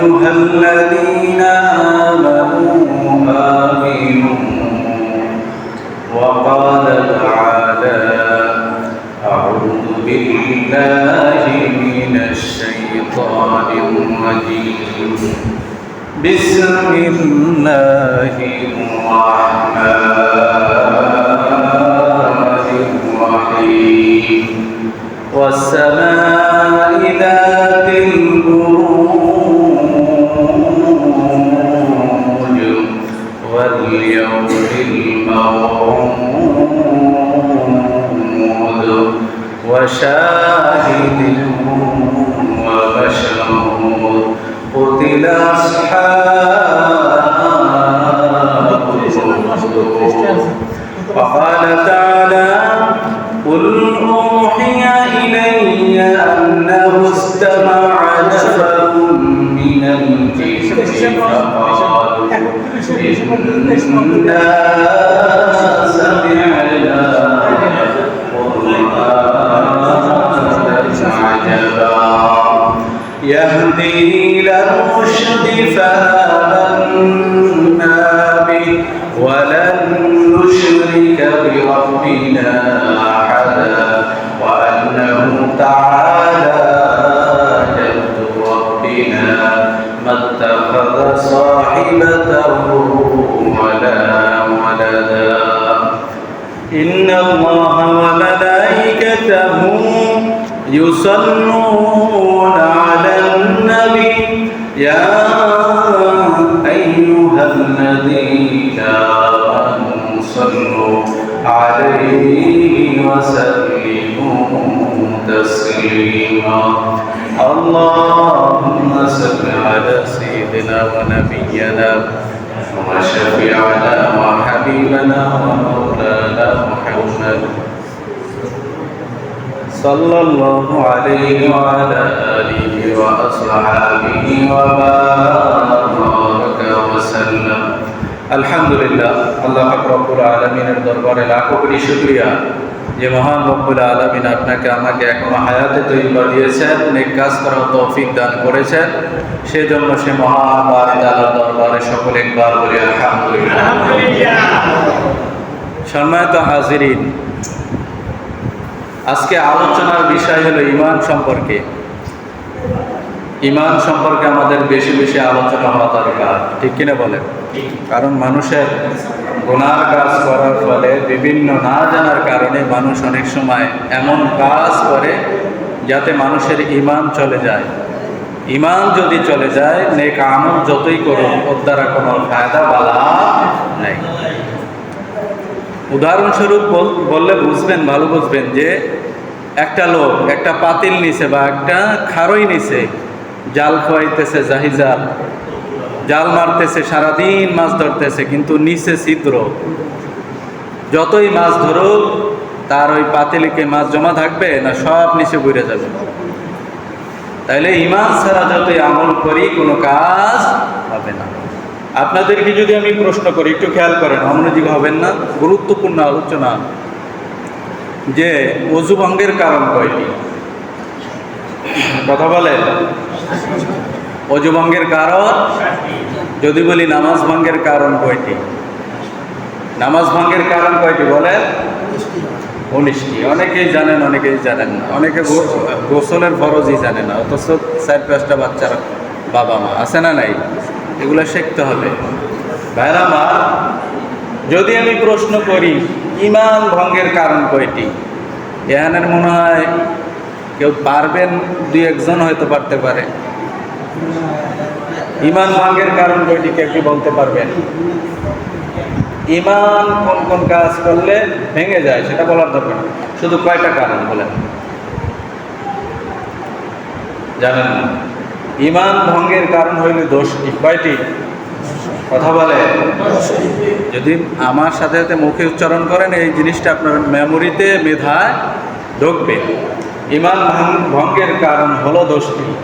أيها الذين آمنوا آمنوا وقال تعالى أعوذ بالله من الشيطان الرجيم. بسم الله الرحمن الرحيم. والسماء ذات البروج واليوم الموعود وشاهد ومشهود قتل أصحاب وقال تعالى قل أوحي إلي أنه استمع نفر من الجن إنا سمعنا قرآنا عجبا يهدي إلى الرشد فآمنا به ولن نشرك بربنا أحدا وأنه تعالى صاحبة ولا ولدا. إن الله وملائكته يصلون على النبي. يا أيها الذين آمنوا صلوا عليه وسلموا تسليما. اللهم صل على سيدنا ونبينا وشفيعنا وحبيبنا ومولانا محمد. صلى الله عليه وعلى آله وأصحابه وبارك وسلم. الحمد لله. الله رب العالمين. الدربار العقب شكريا যে মহান রব্বুল আলমিন আপনাকে আমাকে এখনও হায়াতে তৈরি দিয়েছেন, নেক কাজ করার তৌফিক দান করেছেন। সেজন্য সে মহান আল্লাহ দরবারে সকলে একবার বলি সম্মানিত হাজিরিন, আজকে আলোচনার বিষয় হলো ইমান সম্পর্কে। ইমান সম্পর্কে আমাদের বেশি বেশি আলোচনা হওয়া দরকার, ঠিক কিনা বলেন? কারণ মানুষের গুনার কাজ করার ফলে বিভিন্ন না জানার কারণে মানুষ অনেক সময় এমন কাজ করে যাতে মানুষের ইমান চলে যায়। ইমান যদি চলে যায়, নেক আমল যতই করুন ওর দ্বারা কোনো ফায়দা, বালা নেই। উদাহরণস্বরূপ বল- বললে বুঝবেন, ভালো বুঝবেন যে একটা লোক একটা পাতিল নিছে বা একটা খারই নিছে, জাল খোয়াইতেছে জাহি জাল মারতেছে, সারাদিন মাছ ধরতেছে, কিন্তু নিচে ছিদ্র। যতই মাছ ধরুক, তার ওই পাতিলিকে মাছ জমা থাকবে না সব নিচে ঘুরে যাবে। তাইলে ইমান ছাড়া যতই আমল করি, কোনো কাজ হবে না। আপনাদেরকে যদি আমি প্রশ্ন করি, একটু খেয়াল করেন, অমনোযোগ হবেন না। গুরুত্বপূর্ণ আলোচনা যে অজু ভঙ্গের কারণ কয়টি? কথা বলেন? অজু ভঙ্গের কারণ? যদি বলি নামাজ ভঙ্গের কারণ কয়টি? নামাজ ভঙ্গের কারণ কয়টি বলেন? উনিশটি। অনেকেই জানেন অনেকেই জানেন না। অনেকে গোসলের ফরজই জানে না, অথচ চার পাঁচটা বাচ্চার বাবা মা। আছে না নাই? এগুলো শিখতে হবে। ভাইরা মা যদি আমি প্রশ্ন করি, ইমান ভঙ্গের কারণ কয়টি? এখানের মনে হয় কেউ পারবেন, দুই একজন হয়তো পারতে পারে। ইমান ভঙ্গের কারণ কেউ কি বলতে পারবেন? ইমান কোন কোন কাজ করলে ভেঙে যায়, সেটা বলার দরকার শুধু কয়টা কারণ বলেন? জানেন না? ইমান ভঙ্গের কারণ হইল দোষটি কয়টি? কথা বলে। যদি আমার সাথে সাথে মুখে উচ্চারণ করেন, এই জিনিসটা আপনার মেমোরিতে মেধায় ঢুকবে। ইমান ভাঙ- ভঙ্গের কারণ হলো দোষটি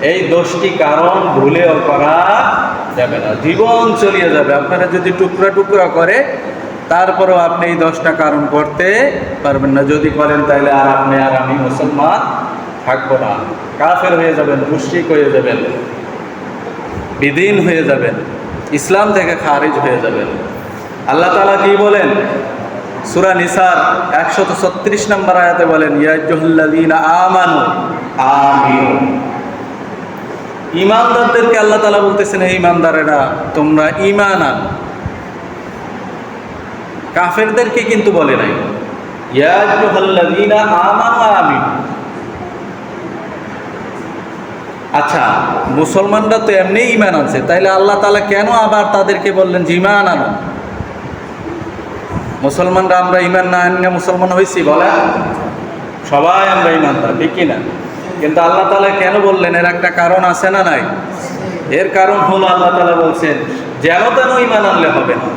এই দোষটি কারণ ভুলেও করা যাবে না। জীবন চলিয়ে যাবে। আপনারা যদি টুকরা টুকরা করে, তারপরেও আপনি এই দশটা কারণ করতে পারবেন না। যদি করেন, তাহলে আর আপনি আর আমি মুসলমান থাকব না। কাফের হয়ে যাবেন, মুশ্রিক হয়ে যাবেন, বিদীন হয়ে যাবেন, ইসলাম থেকে খারিজ হয়ে যাবেন। আল্লাহ তালা কি বলেন? সুরা নিসার একশত ছত্রিশ নম্বর আয়াতে বলেন ইয়াজুল্লাদিন আমানু, আমিনু। ইমানদারদেরকে আল্লাহ তালা বলতেছেন হে ইমানদারেরা, তোমরা ইমান আন কাফেরদেরকে কিন্তু বলে নাই। আচ্ছা মুসলমানরা তো এমনি ইমান আছে তাইলে আল্লাহ তালা কেন আবার তাদেরকে বললেন যে ইমান আনো? মুসলমানরা আমরা ইমান না আনিয়ে মুসলমান হয়েছি বলে সবাই আমরা ইমানদার ঠিক কিনা? কিন্তু আল্লাহ তালা কেন বললেন, এর একটা কারণ আছে না নাই? এর কারণ হলো আল্লাহ তালা বলছেন, যেন তেন ইমান আনলে হবে না।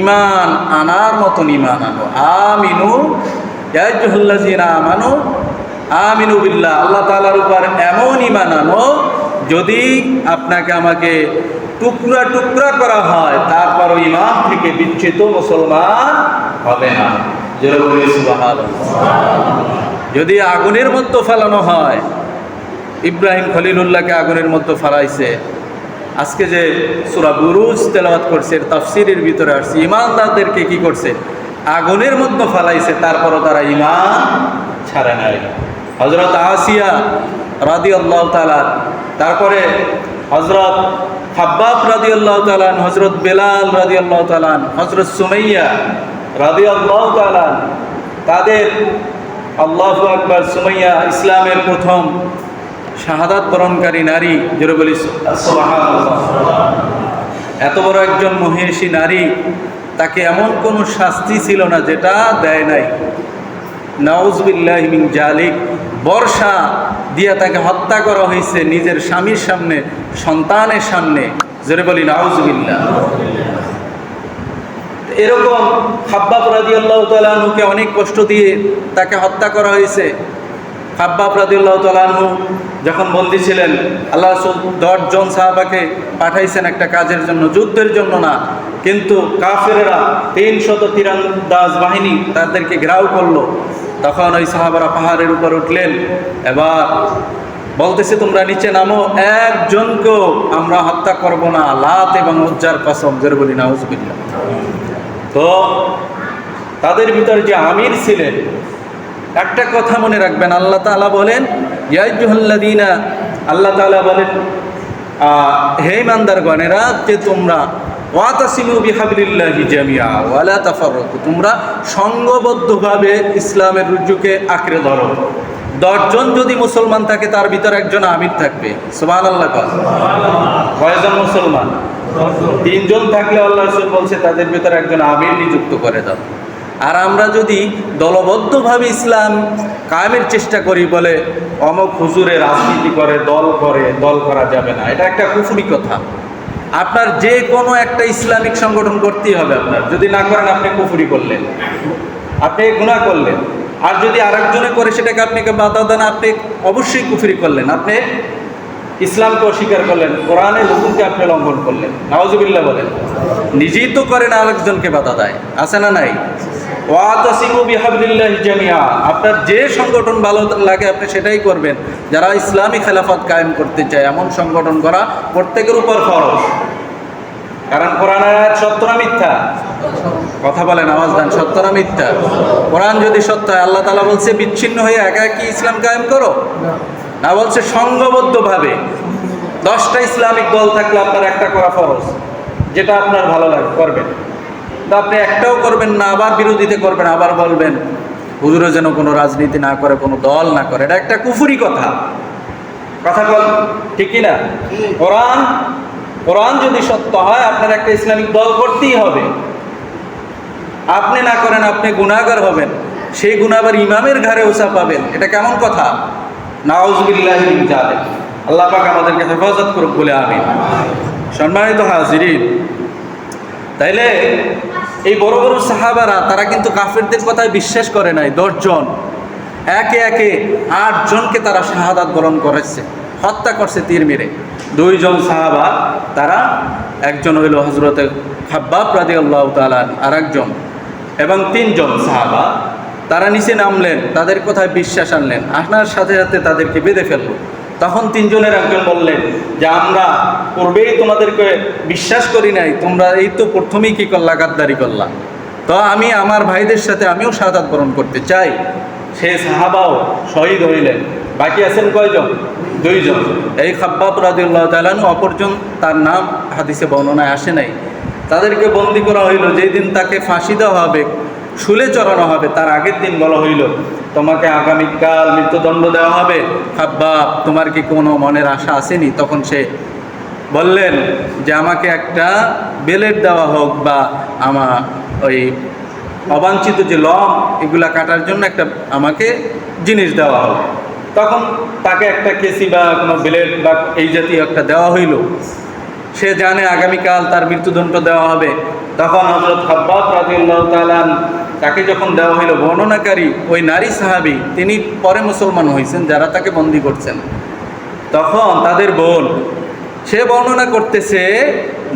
ইমান আনার মতন ইমান আনো। আমিনু আমানু, আমিনু বিল্লাহ। আল্লাহ তালার উপর এমন ইমান আনো, যদি আপনাকে আমাকে টুকরা টুকরা করা হয় তারপর ইমাম থেকে বিচ্ছিত মুসলমান হবে না। সুবহানাল্লাহ। যদি আগুনের মধ্যে ফেলানো হয়, ইব্রাহিম খলিলুল্লাহকে আগুনের মধ্যে ফেলাইছে। আজকে যে সুরা বুরুজ তেলাওয়াত করছে, এর তাফসিরের ভিতরে আসছে, ইমানদারদেরকে কি করছে? আগুনের মধ্যে ফেলাইছে, তারপরও তারা ইমান ছাড়ে নাই। হজরত আসিয়া রাদি আল্লাহ তালান তারপরে হজরত হাব্বাব রাদি আল্লাহ তালান হজরত বেলাল রাদি আল্লাহ তালান হজরত সুমাইয়া রাদি আল্লাহ তালান তাদের আল্লাহ আকবর সুমাইয়া ইসলামের প্রথম শাহাদাত বরণকারী নারী, জোরে বলি এত বড় একজন মহিষী নারী, তাকে এমন কোনো শাস্তি ছিল না যেটা দেয় নাই। নাউজবিল্লাহ মিন জালিক, বর্ষা দিয়া তাকে হত্যা করা হয়েছে নিজের স্বামীর সামনে, সন্তানের সামনে, জোরে বলি নাউজবিল্লাহ এরকম খাব্বাব রাজি আল্লাহ তালুকে অনেক কষ্ট দিয়ে তাকে হত্যা করা হয়েছে। খাব্বাব রাজি আল্লাহ তালু যখন বন্দী ছিলেন, আল্লাহ দশজন সাহাবাকে পাঠাইছেন একটা কাজের জন্য, যুদ্ধের জন্য না, কিন্তু কাফেরেরা তিনশত তীরান্দাজ বাহিনী তাদেরকে ঘেরাও করল। তখন ওই সাহাবারা পাহাড়ের উপর উঠলেন, এবার বলতেছে, তোমরা নিচে নামো, একজনকেও আমরা হত্যা করব না, লাত এবং উজ্জার কসম, জের বলি না হুজবিল্লা তো তাদের ভিতর যে আমির ছিলেন, একটা কথা মনে রাখবেন, আল্লাহ তাআলা বলেন ইয়াজুহাল্লাদিনা আল্লাহ তাআলা বলেন হে ইমানদারগণেরা, যে তোমরা ওয়াতাসিমু বিহাবিলিল্লাহি জামিয়া ওয়ালা তাফাররাকু, তোমরা সংঘবদ্ধভাবে ইসলামের রুজুকে আঁকড়ে ধরো। দশজন যদি মুসলমান থাকে, তার ভিতর একজন আমির থাকবে। সুবহানাল্লাহ আল্লাহ কয়জন মুসলমান? তিনজন থাকলে আল্লাহ রসুল বলছে, তাদের ভিতরে একজন আমির নিযুক্ত করে দাও। আর আমরা যদি দলবদ্ধভাবে ইসলাম কায়েমের চেষ্টা করি বলে অমক হুজুরে রাজনীতি করে, দল করে, দল করা যাবে না। এটা একটা কুফুরি কথা। আপনার যে কোনো একটা ইসলামিক সংগঠন করতেই হবে আপনার। যদি না করেন, আপনি কুফুরি করলেন। আপনি গুণা করলেন। আর যদি আরেকজনে করে, সেটাকে আপনাকে বাধা দেন, আপনি অবশ্যই কুফুরি করলেন। আপনি ইসলামকে অস্বীকার করলেন, কোরআনে হুকুমকে আপনি লঙ্ঘন করলেন। নওয়াজুবিল্লাহ বলেন, নিজেই তো করেন আরেকজনকে বাধা দেয়, আছে না নাই? আপনার যে সংগঠন ভালো লাগে আপনি সেটাই করবেন। যারা ইসলামী খেলাফত কায়েম করতে চায়, এমন সংগঠন করা প্রত্যেকের উপর ফরজ। কারণ কোরআনের আয়াত সত্য না মিথ্যা? কথা বলেন আওয়াজ দেন, সত্য না মিথ্যা? কোরআন যদি সত্য হয়, আল্লাহ তালা বলছে, বিচ্ছিন্ন হয়ে একা কি ইসলাম কায়েম করো? না বলছে সংঘবদ্ধভাবে দশটা ইসলামিক দল থাকলে আপনার একটা করা ফরজ, যেটা আপনার ভালো লাগে, করবেন। তো আপনি একটাও করবেন না, আবার বিরোধিতা করবেন, আবার বলবেন হুজুরে যেন কোনো রাজনীতি না করে, কোনো দল না করে। এটা একটা কুফুরি কথা। কথা বল, ঠিক না কোরআন কোরআন যদি সত্য হয়, আপনার একটা ইসলামিক দল করতেই হবে। আপনি না করেন, আপনি গুণাগার হবেন। সেই গুণ আবার ইমামের ঘাড়ে ওসা পাবেন এটা কেমন কথা? নাউজবিল্লাহ জালেম আল্লাহ পাক আমাদেরকে হেফাজত করুক বলে আমিন। সম্মানিত হাজিরিন, তাইলে এই বড় বড় সাহাবারা, তারা কিন্তু কাফেরদের কথায় বিশ্বাস করে নাই, দশজন। একে একে আটজনকে তারা শাহাদাত বরণ করেছে, হত্যা করছে তীর মেরে। দুইজন সাহাবা, তারা একজন হইল হজরতে খাব্বাব রাদি আল্লাহ তালান আর একজন এবং তিনজন সাহাবা। তারা নিচে নামলেন, তাদের কথায় বিশ্বাস আনলেন। আনার সাথে সাথে তাদেরকে বেঁধে ফেলল। তখন তিনজনের একজন বললেন যে, আমরা পূর্বেই তোমাদেরকে বিশ্বাস করি নাই, তোমরা এই তো প্রথমেই কি করলা, গাদ্দারি করলা। তো আমি আমার ভাইদের সাথে আমিও সাদাত বরণ করতে চাই। সে সাহাবাও শহীদ হইলেন। বাকি আছেন কয়জন? দুইজন। এই খাব্বাব রাদিউল্লাহ তালানু অপরজন তার নাম হাদিসে বর্ণনায় আসে নাই। তাদেরকে বন্দি করা হইল। যেই দিন তাকে ফাঁসি দেওয়া হবে শুলে চড়ানো হবে, তার আগের দিন বলা হইল, তোমাকে আগামীকাল মৃত্যুদণ্ড দেওয়া হবে। খাব্বাব, তোমার কি কোনো মনের আশা আসেনি? তখন সে বললেন, যে আমাকে একটা বেলেট দেওয়া হোক বা আমার ওই অবাঞ্ছিত যে লম, এগুলা কাটার জন্য একটা আমাকে জিনিস দেওয়া হোক। তখন তাকে একটা কেসি বা কোনো ব্লেড বা এই জাতীয় একটা দেওয়া হইল। সে জানে আগামীকাল তার মৃত্যুদণ্ড দেওয়া হবে। তখন হজরত হাব্বাব রাদিউল্লাহ তালান তাকে যখন দেওয়া হইল, বর্ণনাকারী ওই নারী সাহাবি, তিনি পরে মুসলমান হয়েছেন যারা তাকে বন্দি করছেন। তখন তাদের বোন, সে বর্ণনা করতেছে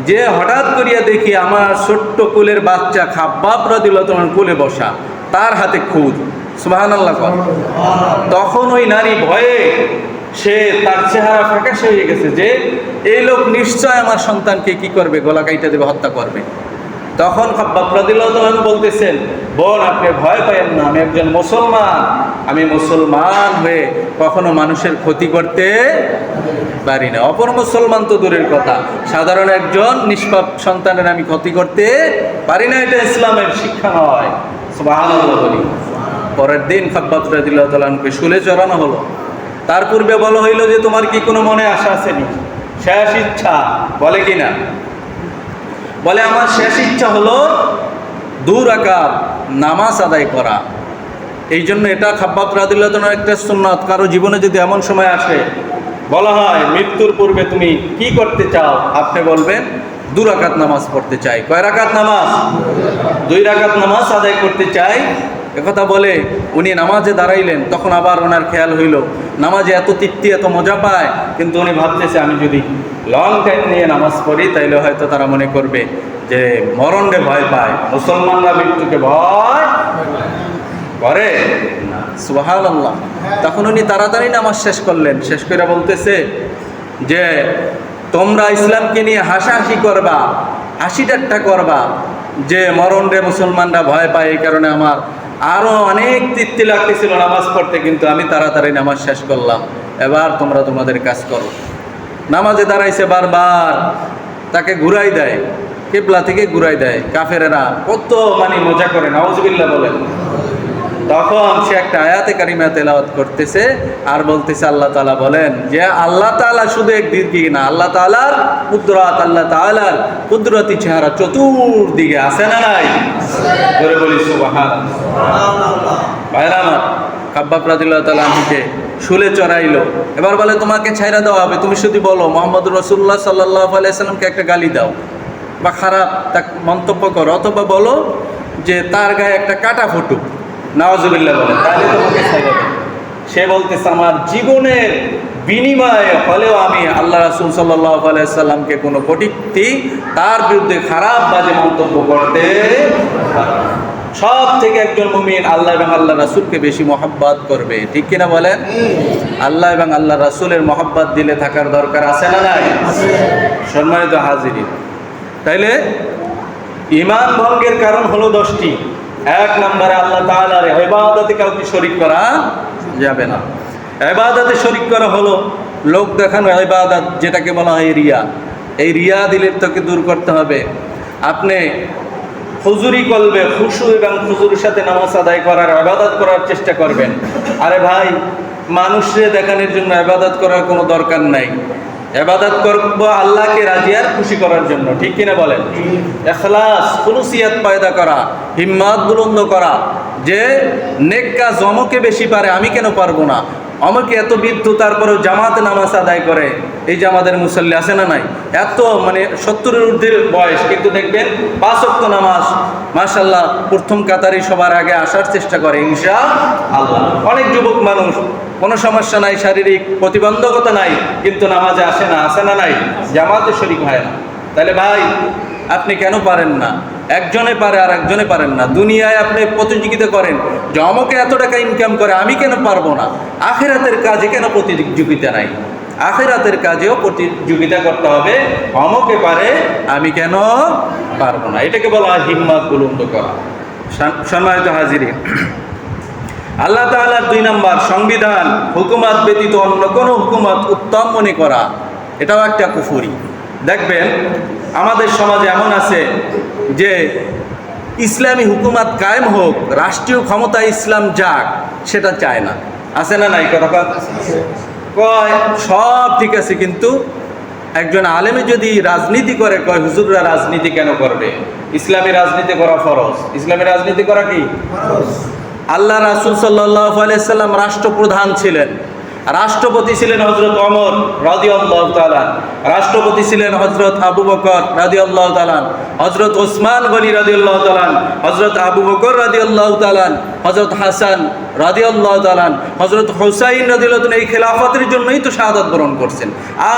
যে হঠাৎ করিয়া দেখি আমার ছোট্ট কুলের বাচ্চা খাব্বাব রাদিউল্লাহ তালান কুলে বসা, তার হাতে খুদ। সুবাহান আল্লাহ তখন ওই নারী ভয়ে সে তার চেহারা ফ্যাকাশ হয়ে গেছে যে, এই লোক নিশ্চয় আমার সন্তানকে কি করবে? গলা কাইটা দেবে, হত্যা করবে। তখন বাপ্রাদিল্লাহ বলতেছেন, বোন, আপনি ভয় পাইয়েন না, আমি একজন মুসলমান। আমি মুসলমান হয়ে কখনো মানুষের ক্ষতি করতে পারি না। অপর মুসলমান তো দূরের কথা। সাধারণ একজন নিষ্পাপ সন্তানের আমি ক্ষতি করতে পারি না, এটা ইসলামের শিক্ষা নয়। বলি। পরের দিন খাব্বাব রাদিল্লাহ তালানকে শুলে চড়ানো হলো। তার পূর্বে বলা হইল যে, তোমার কি কোনো মনে আশা আসেনি শেষ ইচ্ছা। বলে কি না? বলে, আমার শেষ ইচ্ছা হলো দূর আকার নামাজ আদায় করা। এই জন্য এটা খাব্বাব রাদিল্লাহ তালার একটা সুন্নত। কারও জীবনে যদি এমন সময় আসে, বলা হয়, মৃত্যুর পূর্বে তুমি কি করতে চাও? আপনি বলবেন, দু রাকাত নামাজ পড়তে চাই। কয় রাকাত নামাজ? দুই রাকাত নামাজ আদায় করতে চাই। একথা বলে, উনি নামাজে দাঁড়াইলেন, তখন আবার ওনার খেয়াল হইল। নামাজে এত তৃপ্তি, এত মজা পায়, কিন্তু উনি ভাবতেছে, আমি যদি লং টাইম নিয়ে নামাজ পড়ি, তাইলে হয়তো তারা মনে করবে যে মরণে ভয় পায়। মুসলমানরা মৃত্যুকে ভয় করে সুহাল আল্লাহ তখন উনি তাড়াতাড়ি নামাজ শেষ করলেন। শেষ করে বলতেছে যে, তোমরা ইসলামকে নিয়ে হাসাহাসি করবা হাসি ঠাট্টা করবা, যে মরণ রে মুসলমানরা ভয় পায়, এই কারণে আমার আরও অনেক তৃপ্তি লাগতেছিল নামাজ পড়তে, কিন্তু আমি তাড়াতাড়ি নামাজ শেষ করলাম। এবার তোমরা তোমাদের কাজ করো। নামাজে দাঁড়াইছে বারবার, তাকে ঘুরাই দেয়, কেবলা থেকে ঘুরাই দেয়, কাফেরেরা কত মানে মজা করে নওয়াজবিল্লা বলেন। তখন সে একটা আয়াতে কারিমা তেলাওয়াত করতেছে আর বলতেছে, আল্লাহ তালা বলেন যে, আল্লাহ তাআলা শুধু একদিকে না, আল্লাহ তাআলার কুদরত, আল্লাহ তাআলার কুদরতি চেহারা চতুর্দিকে আছে না নাই? জোরে বলি সুবহান ভাইরা আমার কাব্বাব রাদিল্লাহ তাআলা আনহুকে শুলে চড়াইলো। এবার বলে, তোমাকে ছাইরা দেওয়া হবে, তুমি শুধু বলো মোহাম্মদ রসুল্লাহ সাল্লাহ আলাইসাল্লামকে একটা গালি দাও বা খারাপ তা মন্তব্য করো, অথবা বলো যে, তার গায়ে একটা কাটা ফুটুক। নওয়াজুবিল্লাহ বলে তাহলে তোমাকে সে বলতেছে, আমার জীবনের বিনিময়ে হলেও আমি আল্লাহ রাসুল সাল্লাহ আলাইসাল্লামকে কোনো কটিক্তি, তার বিরুদ্ধে খারাপ বাজে মন্তব্য করতে সব থেকে একজন মুমিন আল্লাহ এবং আল্লাহ রাসুলকে বেশি মহাব্বাত করবে। ঠিক কিনা বলেন? আল্লাহ এবং আল্লাহ রাসুলের মহাব্বাত দিলে থাকার দরকার আছে না নাই? সম্মানিত হাজিরি তাইলে ইমান ভঙ্গের কারণ হলো দশটি। এক নম্বরে আল্লাহ তাআলার ইবাদতে কাউকে শরিক করা যাবে না। ইবাদতে শরিক করা হলো লোক দেখানো ইবাদত, যেটাকে বলা হয় রিয়া। এই রিয়া দিলের তোকে দূর করতে হবে। আপনি হুজুরি করবে খুশু এবং হুজুরের সাথে নামাজ আদায় করার আবাদত করার চেষ্টা করবেন। আরে ভাই, মানুষরে দেখানোর জন্য আবাদত করার কোনো দরকার নাই। আবাদত করব আল্লাহকে রাজি আর খুশি করার জন্য ঠিক কিনা বলেন? এখলাস খুলুসিয়াত পয়দা করা হিম্মত বুলন্দ করা যে নেককা জমকে বেশি পারে, আমি কেন পারব না? আমাকে এত বিদ্ধ, তারপরেও জামাতে নামাজ আদায় করে। এই যে আমাদের মুসল্লি আছে না নাই? এত মানে সত্তরের ঊর্ধ্বের বয়স, কিন্তু দেখবেন পাঁচ অক্ত নামাজ মাশাল্লাহ প্রথম কাতারি সবার আগে আসার চেষ্টা করে ইনশা আল্লাহ অনেক যুবক মানুষ, কোনো সমস্যা নাই, শারীরিক প্রতিবন্ধকতা নাই, কিন্তু নামাজে আসে না আসে না নাই? জামাতে শরিক হয় না। তাহলে ভাই আপনি কেন পারেন না? একজনে পারে আর একজনে পারেন না। দুনিয়ায় আপনি প্রতিযোগিতা করেন, যে অমকে এত টাকা ইনকাম করে, আমি কেন পারব না? আখেরাতের কাজে কেন প্রতিযোগিতা নাই? আখেরাতের কাজেও প্রতিযোগিতা করতে হবে। অমকে পারে, আমি কেন পারব না? এটাকে বলা হয় হিম্মত বুলন্দ করা। সম্মানিত হাজিরি আল্লাহ তাআলার দুই নম্বর সংবিধান হুকুমাত ব্যতীত অন্য কোনো হুকুমত উত্তম মনে করা, এটাও একটা কুফুরি। দেখবেন আমাদের সমাজে এমন আছে যে ইসলামী হুকুমাত কায়েম হোক রাষ্ট্রীয় ক্ষমতা ইসলাম যাক সেটা চায় না। আছে না নাই কথা? কয়? সব ঠিক আছে কিন্তু একজন আলেমে যদি রাজনীতি করে কয় হুজুররা রাজনীতি কেন করবে? ইসলামী রাজনীতি করা ফরজ। ইসলামী রাজনীতি করা কি? আল্লাহ রাসুল সাল্লাহ আলাইসাল্লাম রাষ্ট্রপ্রধান ছিলেন। রাষ্ট্রপতি ছিলেন হজরত অমর রাদি আল্লাহ তালান রাষ্ট্রপতি ছিলেন হজরত আবু বকর রাদি আল্লাহ তালান হজরত ওসমান গনি রাদি আল্লাহ তালান হজরত আবু বকর রাদি আল্লাহ তালান হজরত হাসান রাদি আল্লাহ তালান হজরত হোসাইন রাদি আল্লাহ এই খেলাফতের জন্যই তো শাহাদাত বরণ করছেন।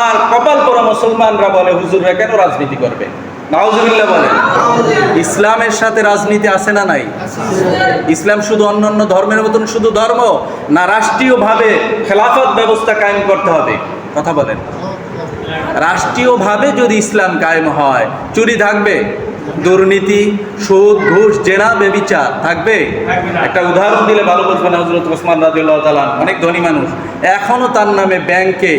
আর কপাল পরা মুসলমানরা বলে, হুজুররা কেন রাজনীতি করবে? নাউজুবিল্লাহ বলে ইসলামের সাথে রাজনীতি আছে না নাই? ইসলাম শুধু অন্যান্য ধর্মের মতন শুধু ধর্ম না রাষ্ট্রীয়ভাবে খেলাফত ব্যবস্থা কায়েম করতে হবে? কথা বলেন। রাষ্ট্রীয়ভাবে যদি ইসলাম কায়েম হয়, চুরি থাকবে? দুর্নীতি, সুদ, ঘুষ, জেনা, বেবিচার থাকবে? একটা উদাহরণ দিলে ভালো বুঝবেন হজরত ওসমান রাজিউল্লাহ তালান অনেক ধনী মানুষ। এখনও তার নামে ব্যাংকে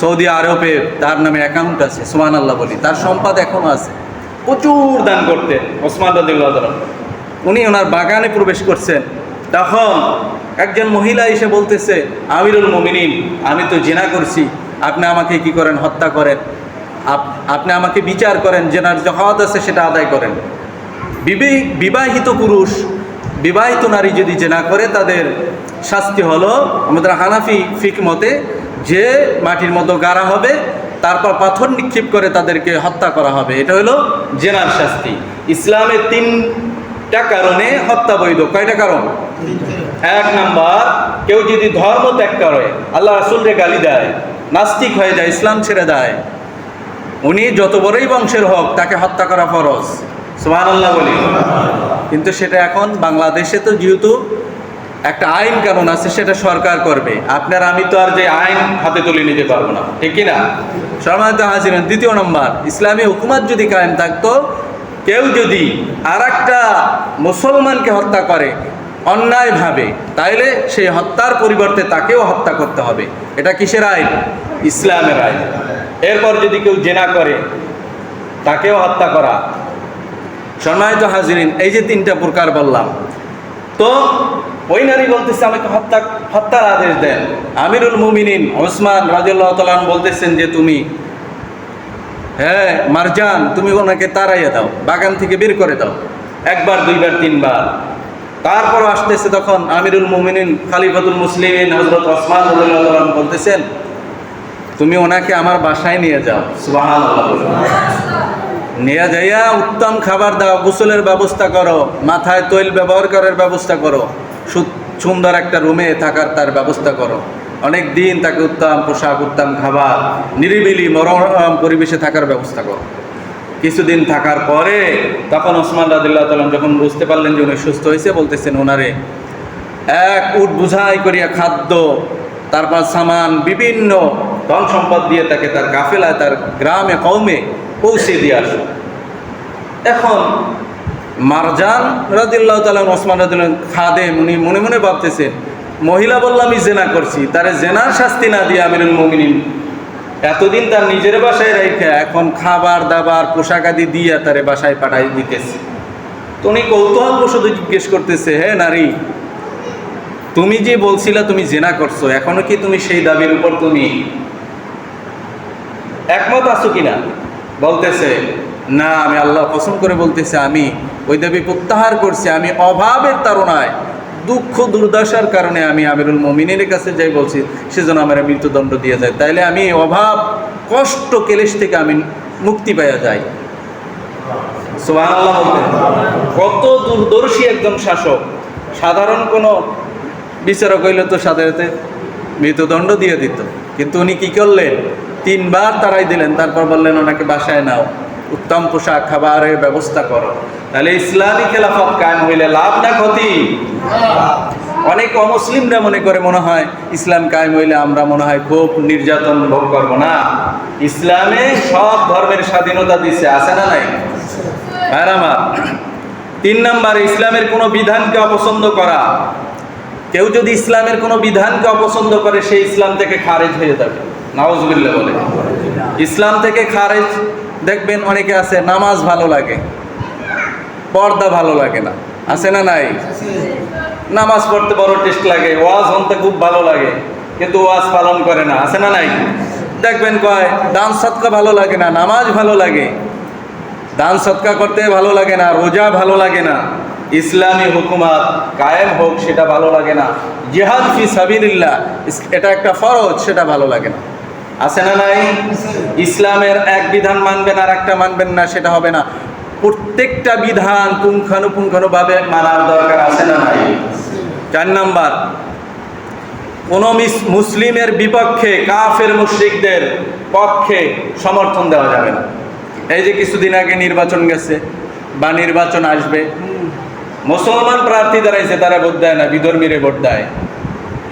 সৌদি আরবে তার নামে অ্যাকাউন্ট আছে সুমান আল্লাহ বলি। তার সম্পদ এখনও আছে। প্রচুর দান করতেন ওসমান তালান উনি ওনার বাগানে প্রবেশ করছেন। তখন একজন মহিলা এসে বলতেছে, আমিরুল মমিনিন, আমি তো জেনা করছি। আপনি আমাকে কি করেন? হত্যা করেন। আপ- আপনি আমাকে বিচার করেন। জেনার যে হদ আছে সেটা আদায় করেন। বিবে- বিবাহিত পুরুষ, বিবাহিত নারী যদি জেনা করে, তাদের শাস্তি হলো আমাদের হানাফি ফিক মতে যে মাটির মতো গাড়া হবে, তারপর পাথর নিক্ষেপ করে তাদেরকে হত্যা করা হবে। এটা হলো জেনার শাস্তি। ইসলামের তিনটা কারণে হত্যা বৈধ। কয়টা কারণ? এক নাম্বার, কেউ যদি ধর্ম ত্যাগ করে, আল্লাহ রাসুলরে গালি দেয়, নাস্তিক হয়ে যায়, ইসলাম ছেড়ে দেয়, উনি যত বড়ই বংশের হোক, তাকে হত্যা করা ফরজ। সোহান আল্লাহ বলি। কিন্তু সেটা এখন বাংলাদেশে তো যেহেতু একটা আইন কানুন আছে, সেটা সরকার করবে। আপনার, আমি তো আর যে আইন হাতে তুলে নিতে পারব না। ঠিক কি না সম্মানিত হাজির দ্বিতীয় নম্বর, ইসলামী হুকুমত যদি কায়েম থাকতো, কেউ যদি আর মুসলমানকে হত্যা করে অন্যায়ভাবে, তাইলে সেই হত্যার পরিবর্তে তাকেও হত্যা করতে হবে। এটা কিসের আইন? ইসলামের আইন। এরপর যদি কেউ জেনা করে, তাকেও হত্যা করা। সম্মানিত হাজিরিন, এই যে তিনটা প্রকার বললাম তো ওই নারী বলতেছে, আমাকে হত্যা, হত্যার আদেশ দেন। আমিরুল মুমিনিন ওসমান রাজিউল্লাহ তালান বলতেছেন যে, তুমি হ্যাঁ মারজান, তুমি ওনাকে তাড়াইয়া দাও, বাগান থেকে বের করে দাও, একবার, দুইবার, তিনবার। তারপর আসতেছে তখন আমিরুল মুমিনিন খালিফাতুল মুসলিম হজরত ওসমান তাআলা বলতেছেন, তুমি ওনাকে আমার বাসায় নিয়ে যাও। বলে। নিয়ে যাইয়া উত্তম খাবার দাও, গোসলের ব্যবস্থা করো, মাথায় তৈল ব্যবহার করার ব্যবস্থা করো সুন্দর একটা রুমে থাকার তার ব্যবস্থা করো। অনেক দিন তাকে উত্তম পোশাক, উত্তম খাবার, নিরিবিলি মনোরম পরিবেশে থাকার ব্যবস্থা করো। কিছুদিন থাকার পরে তখন ওসমান রাদিল্লাহ তালাম যখন বুঝতে পারলেন যে উনি সুস্থ হয়েছে, বলতেছেন ওনারে, এক উট বুঝাই করিয়া খাদ্য, তারপর সামান, বিভিন্ন ধন সম্পদ দিয়ে তাকে তার কাফেলায় তার গ্রামে কৌমে পৌঁছে দিয়ে আসো। এখন মারজান রাদিল্লাহ তালাম ওসমান রাদিল্লাহ খাদেম, উনি মনে মনে ভাবতেছেন মহিলা বললাম, আমি জেনা করছি, তারে জেনার শাস্তি না দিয়ে আমিরুল মমিনিন। এতদিন তার নিজের বাসায় রেখে এখন খাবার, দাবার, পোশাক আদি দিয়ে তারে বাসায় পাঠাই দিতেছে। তো উনি কৌতূহল বশত জিজ্ঞেস করতেছে, হে নারী, তুমি যে বলছিলা তুমি জেনা করছ, এখনও কি তুমি সেই দাবির উপর তুমি একমত আছো কিনা? বলতেছে, না, আমি আল্লাহ পছন্দ করে বলতেছে, আমি ওই দাবি প্রত্যাহার করছি, আমি অভাবের তারণায় দুঃখ দুর্দশার কারণে আমি আমিরুল মমিনের কাছে যাই বলছি, সেজন্য আমার মৃত্যুদণ্ড দিয়ে যায়। তাইলে আমি অভাব, কষ্ট, কেলেশ থেকে আমি মুক্তি পাইয়া যাই। কত দূরদর্শী একজন শাসক। সাধারণ কোনো বিচারক হইলে তো সাথে মৃত্যুদণ্ড দিয়ে দিত। কিন্তু উনি কি করলেন? তিনবার তারাই দিলেন। তারপর বললেন, ওনাকে বাসায় নাও। উত্তম পোশাক, খাবারের ব্যবস্থা করো। তাহলে ইসলামী খেলাফত কায়েম হইলে লাভ না ক্ষতি? অনেক অমুসলিমরা মনে করে মনে হয়, ইসলাম কায়েম হইলে আমরা মনে হয় খুব নির্যাতন ভোগ করব না। ইসলামে সব ধর্মের স্বাধীনতা দিছে, আছে না নাই? ভাইরা আমার, তিন নাম্বার ইসলামের কোনো বিধানকে অপছন্দ করা। কেউ যদি ইসলামের কোনো বিধানকে অপছন্দ করে, সে ইসলাম থেকে খারেজ হয়ে যাবে। নাওজবিল্লা বলে। ইসলাম থেকে খারেজ, দেখবেন অনেকে আছে, নামাজ ভালো লাগে, পর্দা ভালো লাগে না। আছে না নাই? নামাজ পড়তে বড় টেস্ট লাগে, ওয়াজ শুনতে খুব ভালো লাগে, কিন্তু ওয়াজ পালন করে না। আছে না নাই? দেখবেন কয়, দান সৎকা ভালো লাগে না, নামাজ ভালো লাগে। দান সৎকা করতে ভালো লাগে না, রোজা ভালো লাগে না। ইসলামী হুকুমাত কায়েম হোক, সেটা ভালো লাগে না। জিহাদ ফি সাবিলিল্লাহ ইস- এটা একটা ফরজ, সেটা ভালো লাগে না। আছে না নাই? ইসলামের এক বিধান মানবেন আর একটা মানবেন না, সেটা হবে না। প্রত্যেকটা বিধান পুঙ্খানুপুঙ্খানুভাবে মানার দরকার আছে না নাই? চার নাম্বার, কোন মিস- মুসলিমের বিপক্ষে কাফের মুশরিকদের পক্ষে সমর্থন দেওয়া যাবে না। এই যে কিছুদিন আগে নির্বাচন গেছে, বা নির্বাচন আসবে মুসলমান প্রার্থী দাঁড়াইছে তারা ভোট দেয় না বিধর্মীরে ভোট দেয়।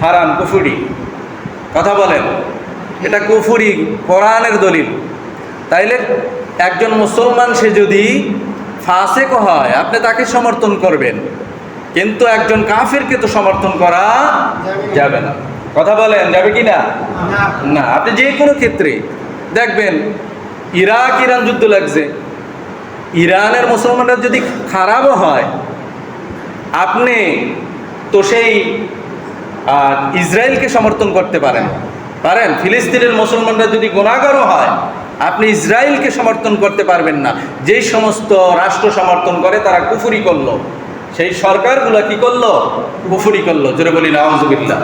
হারাম কুফুরি। কথা বলেন এটা কুফুরি কোরআনের দলিল। তাইলে একজন মুসলমান সে যদি ফাসেক হয় আপনি তাকে সমর্থন করবেন। কিন্তু একজন কাফেরকে তো সমর্থন করা যাবে না। কথা বলেন যাবে কি না? না। আপনি যে কোনো ক্ষেত্রে। দেখবেন ইরাক ইরান যুদ্ধ লাগছে। ইরানের মুসলমানরা যদি খারাপও হয় আপনি তো সেই ইসরায়েলকে সমর্থন করতে পারেন। পারেন? ফিলিস্তিনের মুসলমানরা যদি গুণাগারও হয়, আপনি ইসরায়েলকে সমর্থন করতে পারবেন না। যেই সমস্ত রাষ্ট্র সমর্থন করে, তারা কুফুরি করল। সেই সরকারগুলো কি করল? কুফুরি করল। জোরে বলি, নাউজুবিল্লাহ।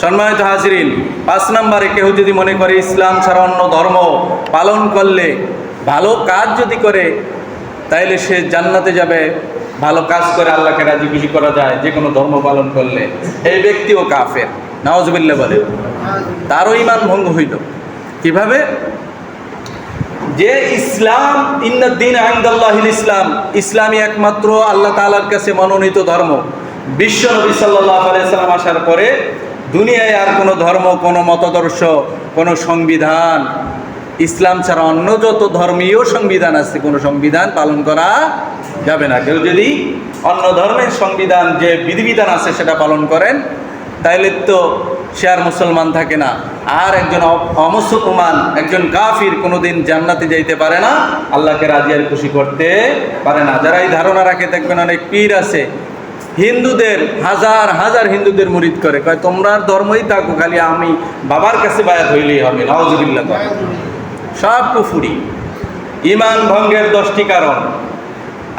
সম্মানিত হাজিরিন, পাঁচ নম্বরে কেউ যদি মনে করে ইসলাম ছাড়া অন্য ধর্ম পালন করলে, ভালো কাজ যদি করে, তাইলে সে জান্নাতে যাবে। ভালো কাজ করে আল্লাহকে রাজি খুশি করা যায়, যে কোনো ধর্ম পালন করলে। এই ব্যক্তিও কাফের। নওয়াজবিল্লা বলে। তারও ইমান ভঙ্গ হইল। কীভাবে? যে ইসলাম ইন্দিন আহমদাল্লাহিল ইসলাম, ইসলামই একমাত্র আল্লাহ তাআলার কাছে মনোনীত ধর্ম। বিশ্ব নবী সাল্লাহ আলাইসাল্লাম আসার পরে দুনিয়ায় আর কোনো ধর্ম, কোনো মতাদর্শ, কোনো সংবিধান ইসলাম ছাড়া অন্য যত ধর্মীয় সংবিধান আছে, কোনো সংবিধান পালন করা যাবে না। কেউ যদি অন্য ধর্মের সংবিধান যে বিধিবিধান আছে, সেটা পালন করেন, তাইলে তো সে আর মুসলমান থাকে না। আর একজন অমুসলমান, একজন কাফির কোনোদিন জান্নাতে যাইতে পারে না, আল্লাহকে রাজি আর খুশি করতে পারে না। যারা এই ধারণা রাখে, দেখবেন অনেক পীর আছে, হিন্দুদের, হাজার হাজার হিন্দুদের মুরিদ করে। কয় তোমরা ধর্মই থাকো, খালি আমি বাবার কাছে বায়াত হইলেই হবে। কয় সব কুফুরি। ইমান ভঙ্গের দশটি কারণ।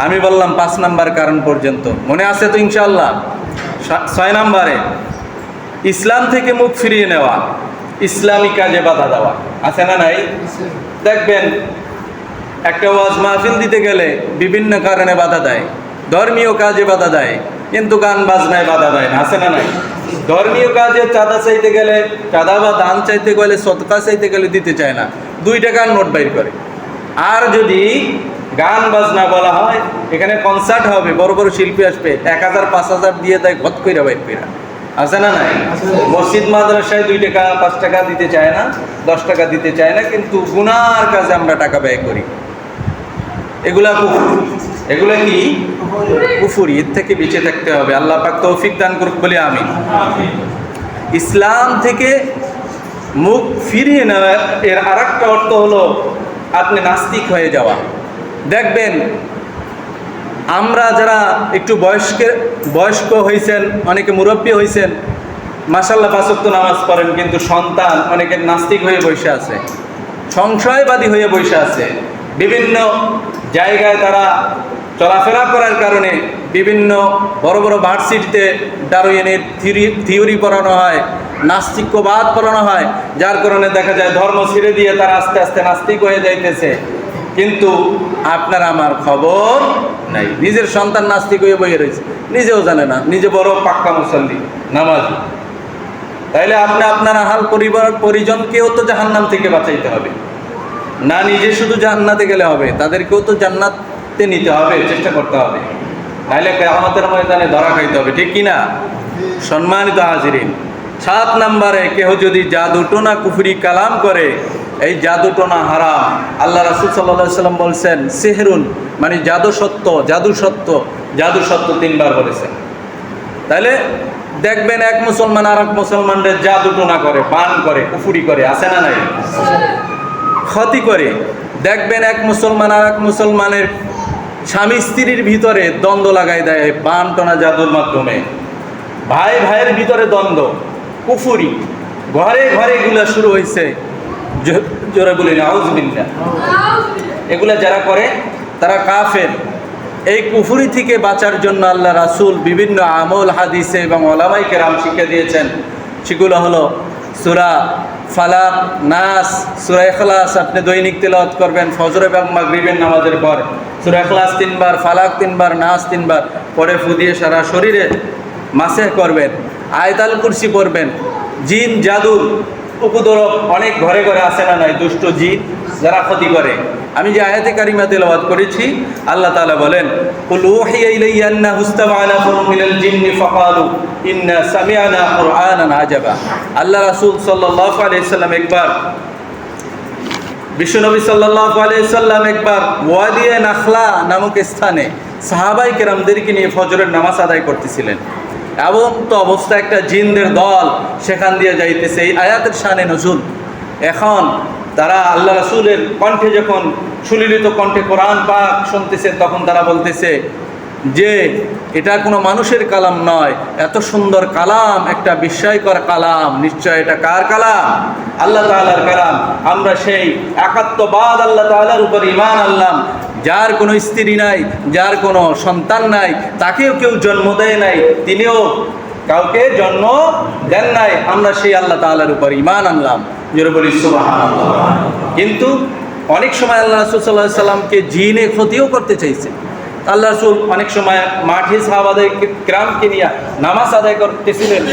আমি বললাম পাঁচ নাম্বার কারণ পর্যন্ত। মনে আছে তো ইনশাল্লাহ ছয় নাম্বারে, ইসলাম থেকে মুখ ফিরিয়ে নেওয়া, ইসলামী কাজে বাধা দেওয়া। আছে না নাই? দেখবেন, একটা ওয়াজ মাহফিল দিতে গেলে বিভিন্ন কারণে বাধা দেয়। ধর্মীয় কাজে বাধা দেয়। কিন্তু গান বাজনায় বাধা দেয় না আছে না নাই? ধর্মীয় কাজে চাঁদা চাইতে গেলে চাঁদা বা দান চাইতে গেলে সৎকা চাইতে গেলে দিতে চায় না। দুই টাকার নোট বাইর করে। আর যদি গান বাজনা বলা হয় এখানে কনসার্ট হবে বড় বড় শিল্পী আসবে এক হাজার পাঁচ হাজার দিয়ে দেয় ঘত কইরা বাইর কইরা। আছে না নাই? মসজিদ মাদ্রাসায় দুই টাকা পাঁচ টাকা দিতে চায় না দশ টাকা দিতে চায় না কিন্তু গুনার কাজে আমরা টাকা ব্যয় করি। এগুলা এগুলা কি? কুফুরি থেকে বেঁচে থাকতে হবে। আল্লাহ পাক তৌফিক দান করুক বলে আমি ইসলাম থেকে মুখ ফিরিয়ে নেওয়া এর আর একটা অর্থ হলো আপনি নাস্তিক হয়ে যাওয়া। দেখবেন, আমরা যারা একটু বয়স্কে, বয়স্ক হয়েছেন অনেকে মুরব্বী হয়েছেন মাসাল্লাহ পাঁচক্ত নামাজ পড়েন, কিন্তু সন্তান অনেকে নাস্তিক হয়ে বসে আছে, সংশয়বাদী হয়ে বসে আছে। বিভিন্ন জায়গায় তারা চলাফেরা করার কারণে বিভিন্ন বড় বড় ভার্সিটিতে ডারুইনের থিওরি থিওরি পড়ানো হয় নাস্তিক্যবাদ পড়ানো হয়, যার কারণে দেখা যায় ধর্ম ছেড়ে দিয়ে তারা আস্তে আস্তে নাস্তিক হয়ে যাইতেছে। কিন্তু আপনার আমার খবর নাই। নিজের সন্তান নাস্তিক হয়ে বইয়ে রয়েছে। নিজেও জানে না। নিজে বড় পাক্কা মুসল্লি, নামাজি। তাইলে আপনি আপনার আহাল পরিবার, পরিজনকেও তো জাহান্নাম থেকে বাঁচাইতে হবে। না নিজে শুধু জান্নাতে গেলে হবে, তাদেরকেও তো জান্নাতে নিতে হবে, চেষ্টা করতে হবে। নাহলে আমাদের ময়দানে ধরা খাইতে হবে, ঠিক কি না সম্মানিত হাজিরিন, সাত নম্বরে কেহ যদি জাদুটোনা কুফরি কালাম করে, এই জাদুটোনা হারাম। আল্লাহ রাসুল সাল্লাম বলছেন, সেহরুন মানে জাদু সত্য জাদু সত্য জাদু সত্য তিনবার বলেছেন। তাহলে দেখবেন এক মুসলমান আর এক মুসলমানদের জাদুটোনা করে, পান করে, কুফুরি করে, আছে না নাই? ক্ষতি করে। দেখবেন এক মুসলমান আর এক মুসলমানের স্বামী স্ত্রীর ভিতরে দ্বন্দ্ব লাগাই দেয় পান টনা জাদুর মাধ্যমে। ভাই ভাইয়ের ভিতরে দ্বন্দ্ব, কুফুরি। ঘরে ঘরে এগুলা শুরু হয়েছে জোরে বলি নাউজবিল্লা এগুলা যারা করে, তারা কাফের। এই কুফুরি থেকে বাঁচার জন্য আল্লাহ রাসূল বিভিন্ন আমল, হাদিসে এবং ওলামাই কেরাম শিক্ষা দিয়েছেন। সেগুলো হলো সুরা ফালাক, নাস, সুরা এখলাস আপনি দৈনিক তেলাওয়াত করবেন, ফজর এবং মাগরিবের নামাজের পর। সুরা এখলাস তিনবার, ফালাক তিনবার, নাস তিনবার, পরে ফুদিয়ে সারা শরীরে মাসে করবেন, আয়তাল কুরসি পড়বেন জিন, জাদুর, উপদ্রব, অনেক ঘরে ঘরে আসে না নয় দুষ্ট জিন যারা ক্ষতি করে। আমি যে আয়াতে কারিমা তেলাওয়াত করেছি, আল্লাহ তাআলা বলেন জিন্নি আল্লাহ রাসূল সাল্লাম একবার বিশ্বনবী সাল্লাল্লাহু আলাইহি সাল্লাম একবার ওয়াদিয়ে নাখলা নামক স্থানে সাহাবাই কেরামদেরকে নিয়ে ফজরের নামাজ আদায় করতেছিলেন। এবং তো অবস্থা একটা জিনদের দল সেখান দিয়ে যাইতেছে। এই আয়াতের শানে নজুল। এখন তারা আল্লাহ রাসূলের কণ্ঠে যখন সুলিলিত কণ্ঠে কোরআন পাক শুনতেছে, তখন তারা বলতেছে যে, এটা কোনো মানুষের কালাম নয়, এত সুন্দর কালাম, একটা বিস্ময়কর কালাম। নিশ্চয় এটা কার কালাম? আল্লাহ তাআলার কালাম। আমরা সেই একাত্মবাদ আল্লাহ তাআলার উপর ইমান আনলাম। যার কোনো স্ত্রী নাই, যার কোনো সন্তান নাই, তাকেও কেউ জন্ম দেয় নাই, তিনিও কাউকে জন্ম দেন নাই, আমরা সেই আল্লাহ তালার উপর ইমান আনলাম। বলি কিন্তু অনেক সময় আল্লাহ রাসূল আলাইহি সাল্লামকে জিনে ক্ষতিও করতে চাইছে। আল্লাহ রসুল অনেক সময় মাঠে সাহাবাদের গ্রামকে নিয়ে নামাজ আদায় করতেছিলেন।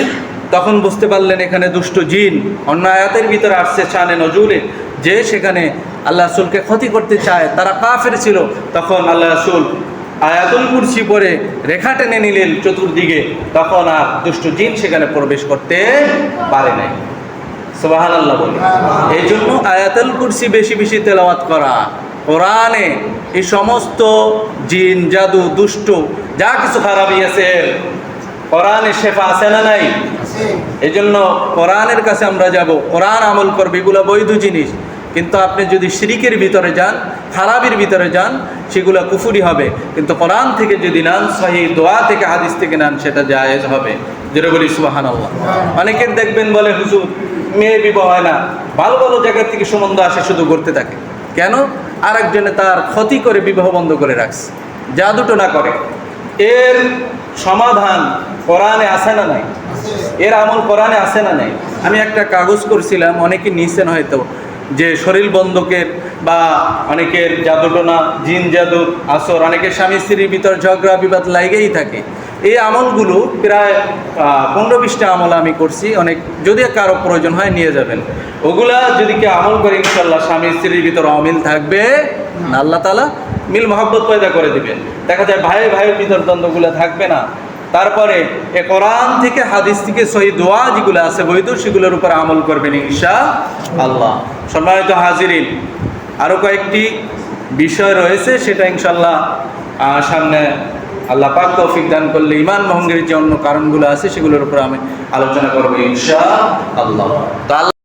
তখন বুঝতে পারলেন এখানে দুষ্ট জিন অন্য আয়াতের ভিতরে আসছে শানে নজুলে। যে সেখানে আল্লাহ রসুলকে ক্ষতি করতে চায়, তারা কাফের ছিল। তখন আল্লাহ রসুল আয়াতুল কুরসি পরে রেখা টেনে নিলেন চতুর্দিকে। তখন আর দুষ্ট জিন সেখানে প্রবেশ করতে পারে নাই। সোবাহান আল্লাহ বলি। এই জন্য আয়াতুল কুরসি বেশি বেশি তেলাওয়াত করা। কোরআনে এই সমস্ত জিন জাদু দুষ্ট যা কিছু খারাপই আছে কোরআনে শেফা আছে না নাই? এই জন্য কোরআনের কাছে আমরা যাব। কোরআন আমল করবে এগুলো বৈধ জিনিস। কিন্তু আপনি যদি শিরিকের ভিতরে যান খারাপের ভিতরে যান, সেগুলো কুফুরি হবে। কিন্তু কোরআন থেকে যদি নেন, সহি দোয়া থেকে হাদিস থেকে নেন, সেটা জায়েজ হবে। যেটা বলি সুবাহান অনেকের দেখবেন বলে, হুজুর, মেয়ে বিবাহ হয় না। ভালো ভালো জায়গা থেকে সম্বন্ধ আসে, শুধু করতে থাকে। কেন? আরেকজনে তার ক্ষতি করে বিবাহ বন্ধ করে রাখছে। যা দুটো না করে। এর সমাধান কোরআনে আসে না নাই? এর আমল কোরআনে আসে না নাই? আমি একটা কাগজ করছিলাম, অনেকে নিছেন হয়তো। যে শরীর বন্ধকের বা অনেকের জাদুটোনা, জিন জাদু, আসর, অনেকের স্বামী স্ত্রীর ভিতর ঝগড়া, বিবাদ লাগেই থাকে। এই আমলগুলো প্রায় পনেরো বিশটা আমল আমি করছি, অনেক, যদি কারও প্রয়োজন হয় নিয়ে যাবেন। ওগুলা যদি কেউ আমল করে ইনশাল্লাহ স্বামী স্ত্রীর ভিতর অমিল থাকবে, আল্লাহ তালা মিল মহব্বত পয়দা করে দিবেন। দেখা যায় ভাই ভাইয়ের ভিতর দ্বন্দ্বগুলো থাকবে না। তারপরে এ কোরআন থেকে, হাদিস থেকে, সহি দোয়া যেগুলো আছে, বৈধ, সেগুলোর উপর আমল করবেন ইনশা আল্লাহ সম্মানিত হাজিরিন আরও কয়েকটি বিষয় রয়েছে, সেটা ইনশাল্লাহ সামনে আল্লাহ পাক তৌফিক দান করলে ইমান ভঙ্গের যে অন্য কারণগুলো আছে, সেগুলোর উপর আমি আলোচনা করব ইনশা আল্লাহ তো